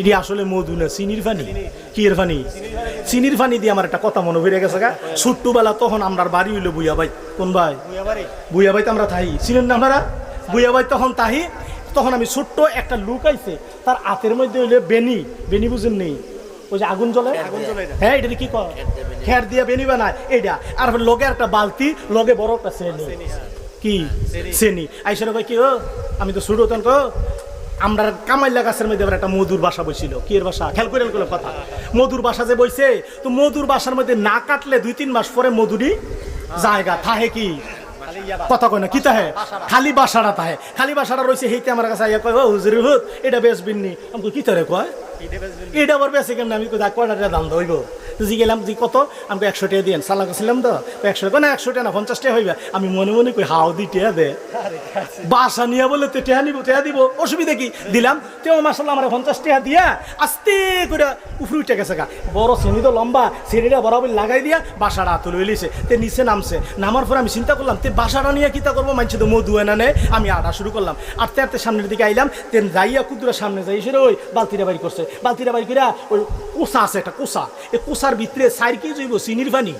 এটি আসলে মধু না চিনির পানি কি এর পানি চিনির পানি দিয়ে আমার একটা কথা মনে পড়ে গেছে গা। ছোট্টবেলা তখন আমরা বাড়ি হইল বুয়া ভাই কোন ভাই? বুয়া ভাই তো আমরা তাহি। চিনেন না আপনারা? বুয়া ভাই তখন তাহি। তখন আমি ছোট্ট একটা লুক আইছে তার হাতের মধ্যে হইলে বেনি। বেনি বুঝেন নেই? ওই যে আগুন জ্বলে? হ্যাঁ এটা কি কর খের দিয়ে বেনি। বানায়। এইটা আর লগে একটা বালতি লগে বড় একটা শ্রেণি কি? শ্রেণি আইসার ভাই কি ও? আমি তো তখন কো আমরা কামাইলা গাছের মধ্যে আবার একটা মধুর বাসা বইছিল কি এর বাসা? খেয়াল করে কথা। মধুর বাসা যে বইছে, তো মধুর বাসার মধ্যে না কাটলে দুই তিন মাস পরে মধুরি জায়গা। থাহে কি? কথা কয় না, কি তাহে খালি বাসাটা তাহে খালি বাসাটা রয়েছে, হেইতে আমার কাছে আইয়া কয়, ও হুত এটা বেশ বিন্নি। আমি কি তারে কয়? এটা আবার কেন আমি কয়টা দাম গেলাম কত? আমাকে একশো টাকা দিয়েন। করছিলাম তো। একশো টাকা? না একশো টাকা না পঞ্চাশ টাকা হইবে। আমি মনে মনে কই হাও দি টেয়া দে। বাসা নিয়ে বলে তো টেয়া নিব টেয়া দিব অসুবিধা কি? দিলাম তেও মাসাল্লাহ আমার পঞ্চাশ টাকা দিয়া আস্তে করে উফরে উঠে গেছে গা। বড় শ্রেণি তো লম্বা শ্রেণীটা বরাবর লাগাই দিয়া বাসাটা তুলে লিছে তে নিচে নামছে। নামার পর আমি চিন্তা করলাম তে বাসাটা নিয়ে কিতা করব? মানছি তো মধু এনা নে। আমি আটা শুরু করলাম। আটতে আটতে সামনের দিকে আইলাম তেন যাইয়া কুদুরা সামনে যাই সেরে ওই বালতিটা বাড়ি করছে। বালতিটা বাড়ি করে ওই কোষা আছে একটা কোষা এই কোষার ভিতরে সাইড কি যাইব চিনির পানি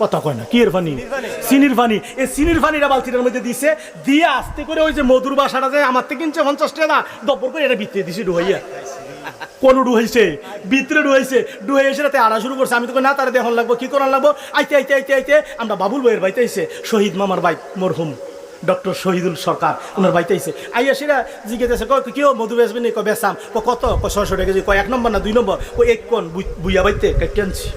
কথা কয় না কি এর পানি চিনির পানি এই চিনির পানিটা বালতিটার মধ্যে দিছে দিয়ে আস্তে করে ওই যে মধুর বাসাটা যে আমার থেকে কিনছে পঞ্চাশ টাকা দব্বর করে এটা ভিতরে দিছে ডুহাইয়া। কোন ডুহাইছে? ভিতরে ডুহাইছে। ডুহাই এসে রাতে আড়া শুরু করছে। আমি তো না তারা দেখন লাগবো কি করার লাগবো? আইতে আইতে আইতে আইতে আমরা বাবুল ভাইয়ের বাইতে আইছে। শহীদ মামার বাইক মরহুম। ডক্টর শহীদুল সরকার, ওনার বাড়িতে আইছে। আইয়া সেরা জিজ্ঞেস কয় কেউ মধু বেসবেন কয় বেসাম ক কত? ক ছশো টাকা কয়, এক নম্বর না, দুই নম্বর? ও এক কোন বুই- বুইয়া বাইতে কেটেনছি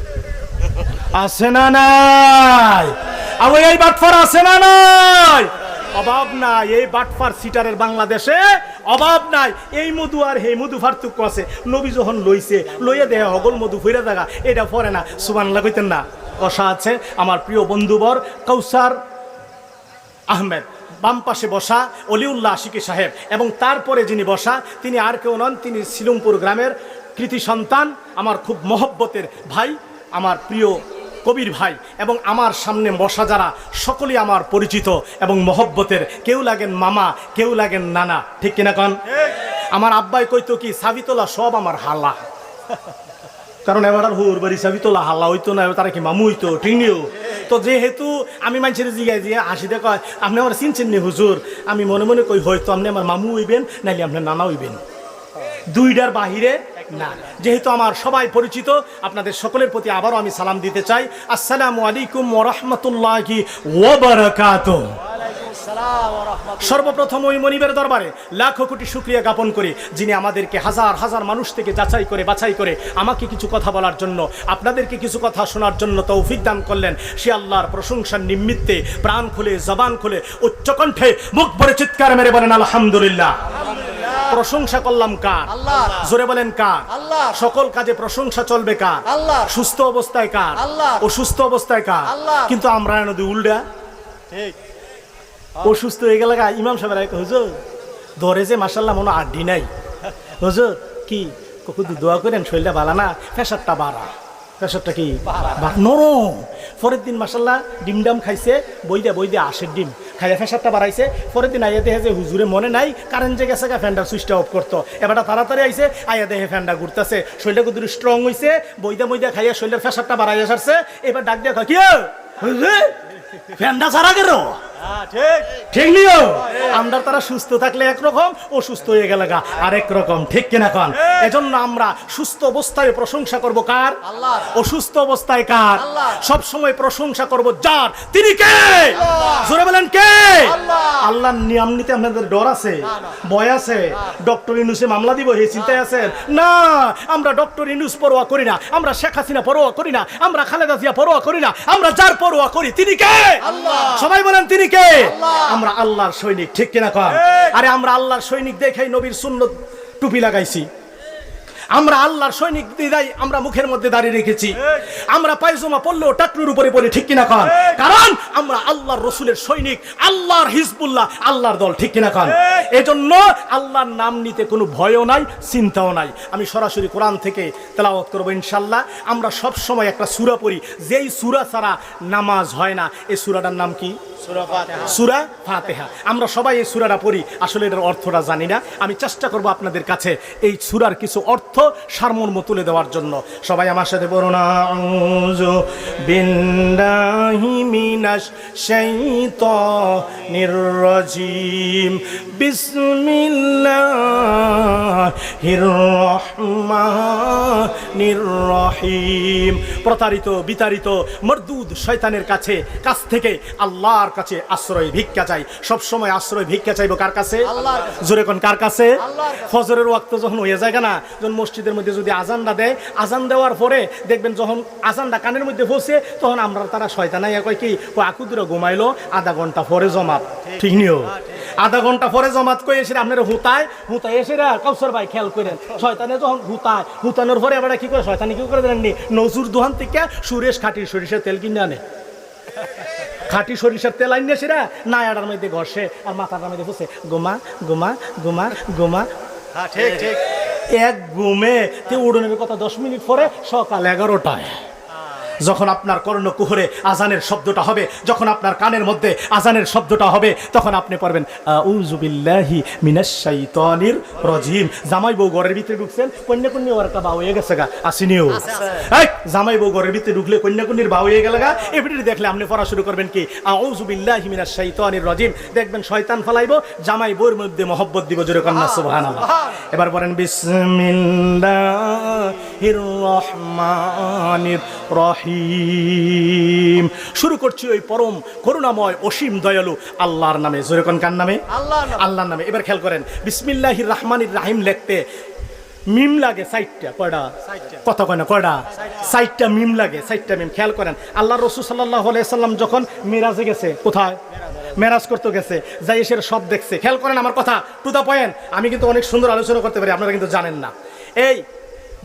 আছে না নাই? আবার এই বাটফার আছে না নাই? অভাব নাই, এই বাটফার সিটারের বাংলাদেশে অভাব নাই। এই মধু আর হে মধু পার্থক্য আছে। নবী যখন লইছে, লইয়া দেহে হগল মধু ফিরে থাকা এটা পরে না। সুবান লাগাইতেন না। কষা আছে, আমার প্রিয় বন্ধুবর কৌসার আহমেদ। বাম পাশে বসা অলিউল্লাহ আশিকি সাহেব এবং তারপরে যিনি বসা তিনি আর কেউ নন তিনি শিলংপুর গ্রামের কৃতি সন্তান আমার খুব মহব্বতের ভাই আমার প্রিয় কবির ভাই এবং আমার সামনে বসা যারা সকলেই আমার পরিচিত এবং মহব্বতের। কেউ লাগেন মামা কেউ লাগেন নানা ঠিক কিনা কন? আমার আব্বাই কইতো কি সাবিতলা সব আমার হালা। কারণ এবার আর হুর বাড়ি চাবি তোলা হাল্লা হইতো না তারা কি মামু হইতো ঠিকনিও তো যেহেতু আমি মানুষের জিগাই দিয়ে হাসিতে কয় আপনি আমার চিনছেন নি হুজুর? আমি মনে মনে কই, হয়তো আপনি আমার মামু হইবেন, নাইলে আপনার নানা হইবেন। দুইটার বাহিরে না। যেহেতু আমার সবাই পরিচিত, আপনাদের সকলের প্রতি আবারও আমি সালাম দিতে চাই। আসসালামু আলাইকুম ওরহমতুল্লাহি ওবরাকাতুহ সর্বপ্রথম ওই মনিবের দরবারে লাখো কোটি শুক্রিয়া জ্ঞাপন করি যিনি আমাদেরকে হাজার হাজার মানুষ থেকে যাচাই করে বাছাই করে আমাকে কিছু কথা বলার জন্য আপনাদেরকে কিছু কথা শোনার জন্য তৌফিক দান করলেন। সে আল্লাহর প্রশংসার নিমিত্তে প্রাণ খুলে জবান খুলে উচ্চকণ্ঠে মুখ ভরে চিৎকার মেরে বলেন আলহামদুলিল্লাহ। প্রশংসা করলাম কার? আল্লাহ জোরে বলেন কার? আল্লাহ সকল কাজে প্রশংসা চলবে কার? আল্লাহ সুস্থ অবস্থায় কার? আল্লাহ অসুস্থ অবস্থায় কার? আল্লাহ কিন্তু আমরা নদী উল্টা। ঠিক। অসুস্থ হয়ে গেলে ইমাম সাহেব এক হুজুর ধরে যে মাসাল্লাহ মনে আড্ডি নাই। হুজুর কি? কুকুর দোয়া করেন শরীরটা বালা না? প্রেশারটা বাড়া। প্রেশারটা কি? নরম। পরের দিন মাসাল্লাহ ডিম ডাম খাইছে বই দিয়া বই দিয়া আশের ডিম। খাইয়া প্রেশারটা বাড়াইছে। পরের দিন আইয়া দেখে যে হুজুরে মনে নাই কারেন্ট যে গেছে ফ্যানটা সুইচটা অফ করতো। এবারটা তাড়াতাড়ি আইছে আইয়া দেখে ফ্যানটা ঘুরতেছে। শরীরটা কুদুর স্ট্রং হইছে বইদা বইদা খাইয়া শরীরের প্রেশারটা বাড়াইয়া সারছে। এবার ডাক দিয়া কি? হুজুর ফ্যানটা সারা গেল? ঠিক। ঠিক নিও? আমরা তারা সুস্থ থাকলে একরকম অসুস্থ হয়ে গেলে গা। আরেক রকম ঠিক কিনা কন? এজন্য আমরা সুস্থ অবস্থায় প্রশংসা করব কার? অসুস্থ অবস্থায় কার? সব সময় প্রশংসা করব যার। তিনি কে? জোরে বলেন কে? আল্লাহ। আল্লাহর নিয়ম নিতে আপনাদের ডর আছে? ভয় আছে? ডক্টর ইনুসে মামলা দিব হে চিন্তায় আছেন? না আমরা ডক্টর ইনুস পরোয়া করি না। আমরা শেখ হাসিনা পরোয়া করি না। আমরা খালেদা জিয়া পরোয়া করি না। আমরা যার পরোয়া করি তিনি কে? সবাই বলেন তিনি কে আমরা আল্লাহর সৈনিক ঠিক কিনা কম আরে আমরা আল্লাহর সৈনিক দেখেই নবীর সুন্নত টুপি লাগাইছি। আমরা আল্লাহর সৈনিক দিদাই আমরা মুখের মধ্যে দাঁড়িয়ে রেখেছি। আমরা পায়জামা পড়লেও টাকলুর উপরে পড়ি ঠিক কিনা কন? কারণ আমরা আল্লাহর রসুলের সৈনিক আল্লাহর হিজবুল্লাহ আল্লাহর দল ঠিক কিনা কন? এজন্য আল্লাহর নাম নিতে কোনো ভয়ও নাই চিন্তাও নাই। আমি সরাসরি কোরআন থেকে তেলাওয়াত করব ইনশাল্লাহ আমরা সব সময় একটা সূরা পড়ি। যেই সূরা ছাড়া নামাজ হয় না এই সূরাটার নাম কি? সুরা ফাতেহা। আমরা সবাই এই সুরাটা পড়ি আসলে এটার অর্থটা জানি না। আমি চেষ্টা করব আপনাদের কাছে এই সুরার কিছু অর্থ সারমর্ম তুলে দেওয়ার জন্য। সবাই আমার সাথে বলুন আউযু বিল্লাহি মিনাশ শাইতানির রাজিম। বিসমিল্লাহির রহমানির প্রতারিত বিতাড়িত মরদুদ শয়তানের কাছে কাছ থেকে আল্লাহর কাছে আশ্রয় ভিক্ষা চাই। সব সময় আশ্রয় ভিক্ষা চাইব কার কাছে? জোরে কোন কার কাছে। ফজরের ওয়াক্ত যখন হয়ে যায় না যখন মসজিদের মধ্যে যদি আজানটা দেয় আজান দেওয়ার পরে দেখবেন যখন আজানটা কানের মধ্যে পৌঁছে তখন আমরা তারা শয়তানাইয়া কয় কি ও আকুদুরা ঘুমাইলো আধা ঘণ্টা পরে জমাত। ঠিক। নিও? আধা ঘণ্টা পরে জমাত কই এসে আপনারা হুতায় হুতায় এসে কাউসর ভাই খেয়াল করেন। শয়তানে যখন হুতায় হুতানোর পরে আবার কি করে শয়তানি কি করে দেননি? নজুর দোহান থেকে সুরেশ খাটির সরিষার তেল কিনে আনে। খাটি সরিষার তেল আইন সেরা নায়াটার মধ্যে ঘষে আর মাথাটার মধ্যে বসে গোমা গোমা গোমা গোমা। হ্যাঁ ঠিক ঠিক। এক ঘুমে তে উড়নের কথা দশ মিনিট পরে সকাল এগারোটায়। যখন আপনার কর্ণ কুহরে আজানের শব্দটা হবে যখন আপনার কানের মধ্যে আজানের শব্দটা হবে তখন আপনি পারবেন আউজুবিল্লাহি মিনাশ শাইতানির রাজিম। জামাই বউ ঘরের ভিতরে ঢুকছেন কন্যা কন্যা ওর একটা বা হয়ে গেছে গা। আসিনিও এই জামাই বউ ঘরের ভিতরে ঢুকলে কন্যা কন্যির বা হয়ে গেল গা। এবিটি দেখলে আপনি পড়া শুরু করবেন কি আউজুবিল্লাহি মিনাশ শাইতানির রাজিম। দেখবেন শয়তান ফলাইবো জামাই বউর মধ্যে মহব্বত দিব জোরে কন্যা সুবহানাল্লাহ। এবার বলেন বিসমিল্লাহির রহমানির রহিম। শুরু করছি ওই পরম করুণাময় অসীম দয়ালু আল্লাহর নামে। জোরে কোন কার নামে? আল্লাহ আল্লাহর নামে। এবার খেয়াল করেন বিসমিল্লাহির রহমানির রাহিম লিখতে মিম লাগে সাইটটা কয়টা সাইটটা। কত কয় না কয়টা সাইটটা। মিম লাগে সাইটটা মিম। খেয়াল করেন আল্লাহ রসুল সাল্লাহ সাল্লাম যখন মেরাজে গেছে কোথায়? মেরাজ। করতে গেছে যাই এসে সব দেখছে। খেয়াল করেন আমার কথা টু দা পয়েন্ট আমি কিন্তু অনেক সুন্দর আলোচনা করতে পারি আপনারা কিন্তু জানেন না। এই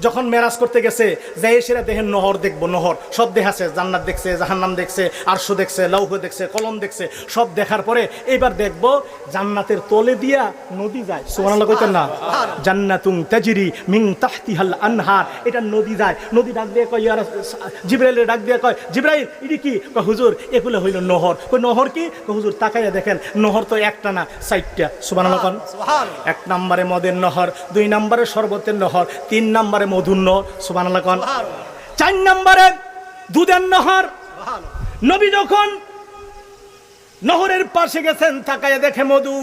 যখন মেরাজ করতে গেছে যাই এসেরা দেখেন নহর দেখব নহর। সব দেখাছে জান্নাত দেখছে জাহান্নাম দেখছে আরশো দেখছে লৌহ দেখছে কলম দেখছে সব দেখার পরে এবার দেখব জান্নাতের তলে দিয়া নদী যায়। সুবহানাল্লাহ কইতেন না? জান্নাতুং তাজরি মিং তাহতিহাল আনহার। এটা নদী যায়। নদী ডাক দিয়ে কয় ইয়ার জিব্রাইলের ডাক দিয়ে কয় জিব্রাইল ইডি কি? কয় হুজুর এগুলো হইল নহর। কয় নহর কি? কয় হুজুর তাকাইয়া দেখেন নহর তো একটা না সাইটটা সুবহানাল্লাহ। এক নম্বরে মদের নহর দুই নম্বরে শরবতের নহর তিন নম্বরে মধুর নহর কোন। চার নম্বরে দুধের নহর। নবী যখন নহরের পাশে গেছেন তাকায় দেখে মধু।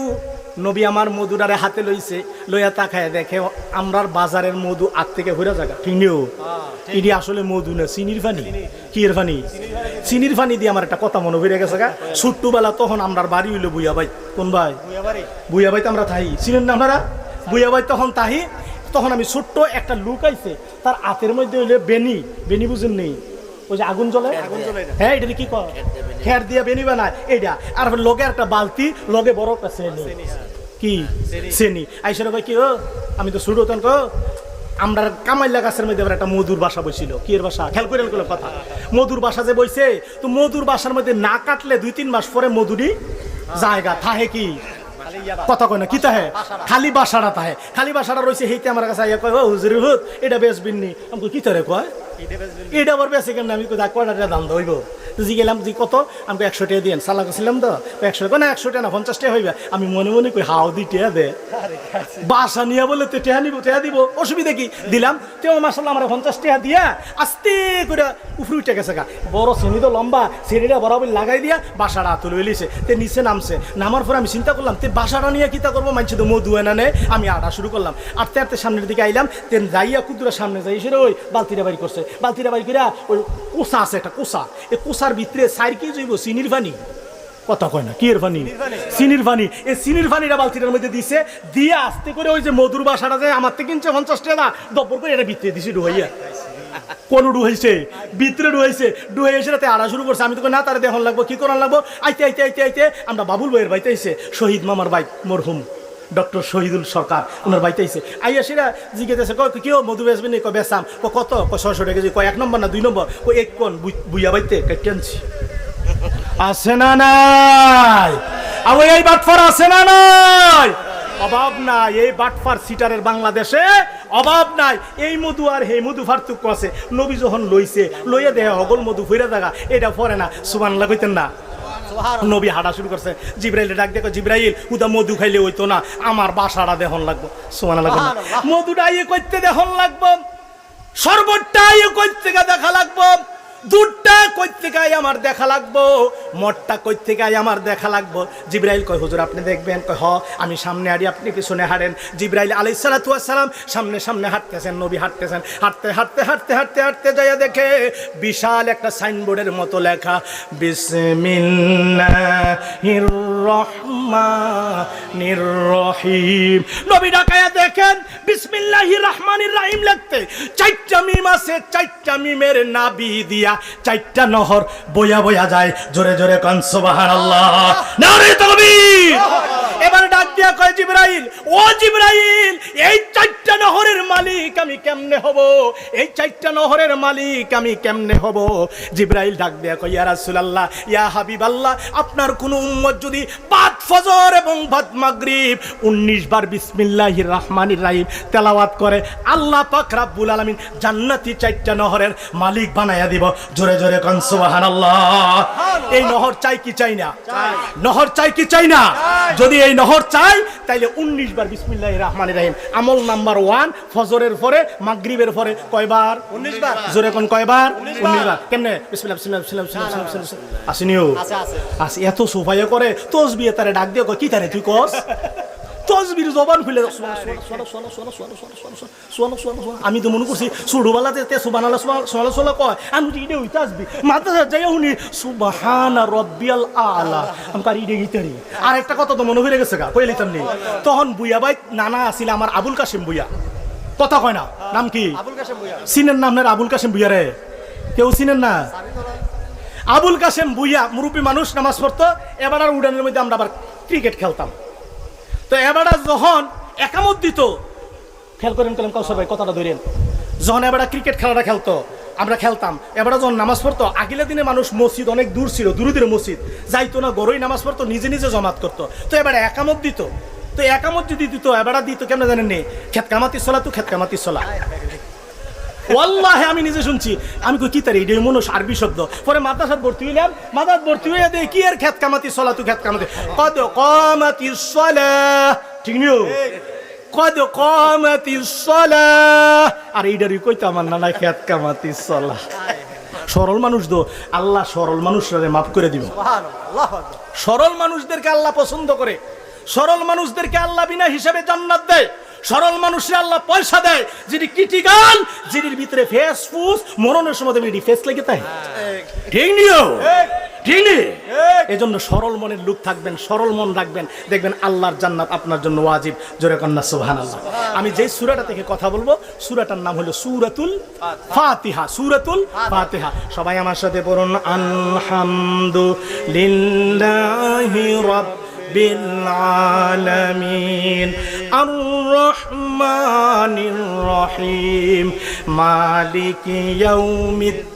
নবী আমার মধুরারে হাতে লইছে লইয়া তাকায় দেখে আমরার বাজারের মধু আগ থেকে ঘুরে জায়গা ঠিক। নিও এটি আসলে মধু না চিনির পানি কি এর পানি চিনির পানি দিয়ে আমার একটা কথা মনে হয়ে গেছে গা। ছোট্টবেলা তখন আমরার বাড়ি হইল বুইয়া ভাই কোন ভাই? বুইয়া ভাই তো আমরা থাই। চিনেন না আপনারা? বুইয়া ভাই তখন তাহি তখন আমি ছোট্ট একটা লুক আইছে তার হাতের মধ্যে হইলে বেনি বেনি বুঝেন নেই। ওই যে আগুন জ্বলে? আগুন জ্বলে এটা। হ্যাঁ এটা কি কর খের দিয়ে বেনি বানায়। এইটা আর লগে একটা বালতি লগে বড় একটা শ্রেণি। কি? শ্রেণি। আইসরে কই কি ও আমি তো শুরু তখন কো আমরা কামাইলা গাছের মধ্যে একটা মধুর বাসা বসছিল কি এর বাসা? খেয়াল করেন কোনো কথা। মধুর বাসা যে বইছে তো মধুর বাসার মধ্যে না কাটলে দুই তিন মাস পরে মধুরই জায়গা। থাহে কি? কথা কয় না কি তাহে খালি বাসাড়া তাহে খালি বাসাড়া রয়েছে হেইতে আমার কাছে আইয়া কয় ও হুজুর হুত এটা বেশ নি আমি কই, কি তারে কয়? এটা আবার বেশি কেন আমি কোথায় কয়টা দাম দইব জি গেলাম জি কত? আমি একশো টাকা দিয়েন। সালা করছিলাম তো। একশো টাকা? না একশো টাকা না পঞ্চাশ টাকা হইবে। আমি মনে মনে কই হাও দি টেয়া দে। বাসা নিয়ে বলে তো টেহা নিব টেহা দিব। অসুবিধা কি? দিলাম। তেও মাসাল্লাহ আমার পঞ্চাশ টাকা দিয়া আস্তে করে উপরে উঠে গেছে গা। বড় শ্রেণি তো লম্বা শ্রেণীটা বরাবর লাগাই দিয়া বাসাটা তুলে এলিছে তে নিচে নামছে। নামার পরে আমি চিন্তা করলাম তে বাসাটা নিয়ে কিতা করব? মানছি তো মধু এনা নে। আমি আটা শুরু করলাম। আটতে আটতে সামনের দিকে আইলাম। তেন যাইয়া কুদুরা সামনে যাই সেটা ওই বালতিটা বাড়ি করছে। বালতিটা বাড়ি করে ওই কোষা আছে একটা কোষা এই কোষার ভিতরে সাইর কি জৈব চিনির পানি কথা কয় না কি এর পানি। চিনির পানি এই চিনির পানিটা বালতিটার মধ্যে দিছে দিয়ে আস্তে করে ওই যে মধুর বাসাটা যে আমার থেকে কিনছে পঞ্চাশ টাকা দব্বর করে এটা ভিতরে দিছে ডুহাইয়া কোন ডুহাইছে ভিতরে ডুহাইছে ডুহাই এসে রাতে আড়া শুরু করছে। আমি তো না তারা দেখন লাগবো কি করার লাগবো? আইতে আইতে আইতে আইতে আমরা বাবুল ভাইয়ের বাইতে আইছে শহীদ মামার বাইক মরহুম। ডক্টর শহীদুল সরকার, ওনার বাড়িতে আইছে। আইয়া সেরা জিজ্ঞেস কয় কেউ মধু বেসবেন কয় বেসাম ক কত? ছয়শো টাকা কেজি। কয়, এক নম্বর না দুই নম্বর? কয়, এক কোন বুই- বুইয়া বাইতে কেটে আনছি আছে না নাই? আবার এই বাটফার আছে না নাই? অভাব নাই, এই বাটফার সিটারের বাংলাদেশে অভাব নাই। এই মধু আর হে মধু পার্থক্য আছে। নবী যখন লইছে, লইয়া দেহে অগল মধু ফিরে থাকা, এটা পরে না। সুবান লাগাইতেন না। নবী হাঁটা শুরু করছে। জিব্রাইল ডাক দেখো জিব্রাইল উদা মধু খাইলে হইতো না আমার বাসাটা দেহন লাগবো। সোমান লাগবো মধুটা ইয়ে করতে দেহন লাগবো সর্বটা ইয়ে করতে দেখা লাগবো। দুধটা কই থেকে আমার দেখা লাগবো, মঠটা কই থেকে আমার দেখা লাগবো। জিব্রাইল কয়, হুজুর, আপনি দেখবেন? কয়, হ, আমি সামনে হাঁটি আপনি পিছনে হাঁটেন জিব্রাইল আলাই সালাম সামনে সামনে হাঁটতেছেন, নবী হাঁটতেছেন। হাঁটতে হাঁটতে হাঁটতে হাঁটতে হাঁটতে যাইয়া দেখে বিশাল একটা সাইনবোর্ডের মতো লেখা, বিসমিল্লাহির রহিম দেখেন রহমানির রহিম লিখতে মিম আছে মিমের নাবি দিয়া নহর বইয়া বইয়া যায়। জোরে জোরে কন, সুবহানাল্লাহ। নারে তাকবীর। এবার ডাক দিয়া কয়, জিব্রাইল, ও জিব্রাইল, এই চারটা নহরের মালিক আমি কেমনে হব? এই চারটা নহরের মালিক আমি কেমনে হব? জিব্রাইল ডাক দিয়া কয়, ইয়া রাসূলুল্লাহ, ইয়া হাবিবাল্লাহ, আপনার কোন উম্মত যদি বাদ ফজর এবং বাদ মাগরিব 19 বার বিসমিল্লাহির রহমানির রহিম তেলাওয়াত করে আল্লাহ পাক রাব্বুল আলামিন জান্নাতি চারটা নহরের মালিক বানায়া দিব জোরে জোরে কন সুবহানাল্লাহ এই নহর চাই কি চাই না নহর চাই কি চাই না যদি এই নহর চাই তাইলে 19 বার বিসমিল্লাহির রহমানির রহিম আমল নাম্বার 1 ফজরের পরে মাগরিবের পরে কয়বার 19 বার। জোরে কোন কয়বার 19 19 বার কেমনে বিসমিল্লাহ বিসমিল্লাহ বিসমিল্লাহ বিসমিল্লাহ বিসমিল্লাহ আসিনিও আছে আছে আসি এত সোফাইয়া করে তসবিয়ে তারে ডাক ডাক দিয়ে কি তারে তুই কস তসবির জবান খুলে আমি তো মনে করছি সুডুবালাতে তে সুবানালা সোলা সোলা কয় আমি তো ইডে হইতে আসবি মাদ্রাসা যাই উনি সুবাহানা রব্বিয়াল আলা আমার ইডে গিতারি আর একটা কথা তো মনে হয়ে গেছে গা কই লিতাম নেই তখন বুইয়া ভাই নানা আসিল আমার আবুল কাশিম বুইয়া কথা কয় না নাম কি সিনের নাম না আবুল কাশিম বুইয়া রে কেউ চিনেন না আবুল কাশেম বুইয়া মুরুপি মানুষ নামাজ পড়তো এবার আর উড়ানের মধ্যে আমরা আবার ক্রিকেট খেলতাম। তো এবার যখন একামত দিত, খেয়াল করেন করেন কাউসার ভাই, কথাটা ধরেন। যখন এবার ক্রিকেট খেলাটা খেলতো, আমরা খেলতাম। এবার যখন নামাজ পড়তো, আগিলে দিনে মানুষ মসজিদ অনেক দূর ছিল দূরে দূরে মসজিদ। যাইতো না গরুই নামাজ পড়তো, নিজে নিজে জমাত করতো। তো এবার একামত দিত। তো একামত যদি দিত এবার দিত কেমন জানেন নি খেত কামাতি চলা তো খেত কামাতি চলা ওয়াল্লাহে আমি নিজে শুনছি। আমি কই কি তারি এটা মনো আরবি শব্দ? পরে মাদ্রাসাত ভর্তি হইলাম মাদাত ভর্তি হইয়া দেই কি এর খেত কামাতি সলা তু খেত কামাতি কদ কামাতি সলা ঠিক নিও? কদ কামাতি সলা আর এইটারই কইতে আমার নানা খেত কামাতি সলা সরল মানুষ দো আল্লাহ সরল মানুষরা মাফ করে দিব। সুবহানাল্লাহ সরল মানুষদেরকে আল্লাহ পছন্দ করে। সরল মানুষদেরকে আল্লাহ বিনা হিসাবে জান্নাত দেয়। সরল মানুষের আল্লাহ পয়সা দেয় যিনি ক্রিটিক্যাল যিনির ভিতরে ফেস ফুস মরণের সময় তুমি ফেস লেগে তাই। ঠিক নিও ঠিক নেই এই জন্য সরল মনের লোক থাকবেন সরল মন রাখবেন। দেখবেন আল্লাহর জান্নাত আপনার জন্য ওয়াজিব। জোরে কন্যা সুবহান আল্লাহ আমি যে সুরাটা থেকে কথা বলব সুরাটার নাম হলো সুরাতুল ফাতিহা। সুরাতুল ফাতিহা। সবাই আমার সাথে পড়ুন আলহামদুলিল্লাহি রাব্বিল رب العالمين. الرحمن الرحيم. مالك يوم الدين.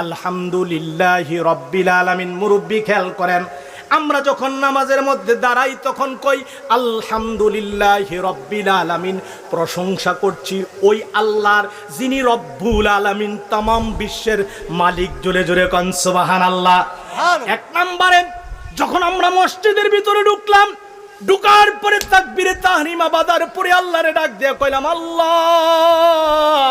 আলহামদুলিল্লাহ রব্বিল আলামিন মুরব্বি খেয়াল করেন আমরা যখন নামাজের মধ্যে দাঁড়াই তখন কই আলহামদুলিল্লাহ রব্বিল আলামিন প্রশংসা করছি ওই আল্লাহর যিনি রব্বুল আলামিন তামাম বিশ্বের মালিক জোরে জোরে কন সুবহান আল্লাহ এক নম্বরে যখন আমরা মসজিদের ভিতরে ঢুকলাম ঢুকার পরে তাকবিরে তাহরিমা বাদার পরে আল্লাহরে ডাক দিয়ে কইলাম আল্লাহ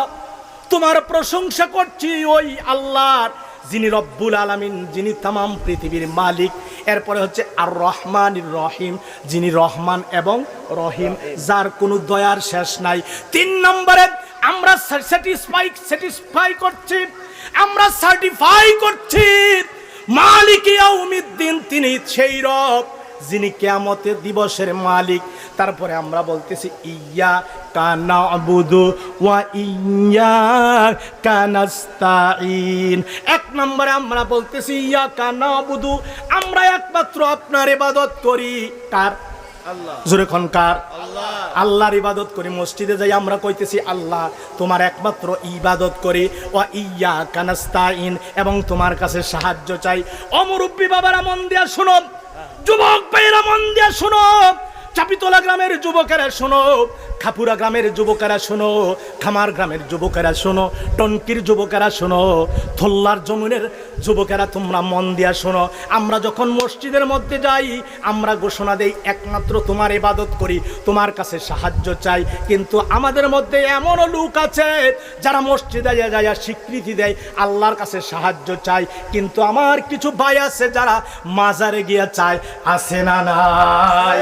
তোমার প্রশংসা করছি ওই আল্লাহর, যিনি রব্বুল আলামিন, যিনি তামাম পৃথিবীর মালিক। এরপরে হচ্ছে আর রহমান রহিম, যিনি রহমান এবং রহিম, যার কোনো দয়ার শেষ নাই। তিন নম্বরে আমরা স্যাটিসফাই স্যাটিসফাই করছি, আমরা সার্টিফাই করছি, মালিক তিনি সেই রব। যিনি কেয়ামতের দিবসের মালিক তারপরে আমরা বলতেছি ইয়া কানা আবুদু ওয়া ইয়া কানাস্তাইন এক নম্বরে আমরা বলতেছি ইয়া কানা আবুদু আমরা একমাত্র আপনার ইবাদত করি। কার? আল্লাহ। জোরে খন কার? আল্লাহ। আল্লাহর ইবাদত করি। মসজিদে যাই আমরা কইতেছি আল্লাহ তোমার একমাত্র ইবাদত করি। ও ইয়া কানাস্তাইন এবং তোমার কাছে সাহায্য চাই। অমরুব্বী বাবারা মন দিয়া শুনো যুবক পেয়েরা মন দিয়া শুনো। চাপিতলা গ্রামের যুবকেরা শোনো, খাপুরা গ্রামের যুবকেরা শোনো, খামার গ্রামের যুবকেরা শোনো, টনকির যুবকেরা শোনো, থল্লার জমিনের যুবকেরা তোমরা মন দিয়া শোনো। আমরা যখন মসজিদের মধ্যে যাই, আমরা ঘোষণা দেই, একমাত্র তোমার ইবাদত করি, তোমার কাছে সাহায্য চাই। কিন্তু আমাদের মধ্যে এমনও লোক আছে, যারা মসজিদে যায় স্বীকৃতি দেয়, আল্লাহর কাছে সাহায্য চাই। কিন্তু আমার কিছু ভাই আছে যারা মাজারে গিয়া চায় আছে না নাই।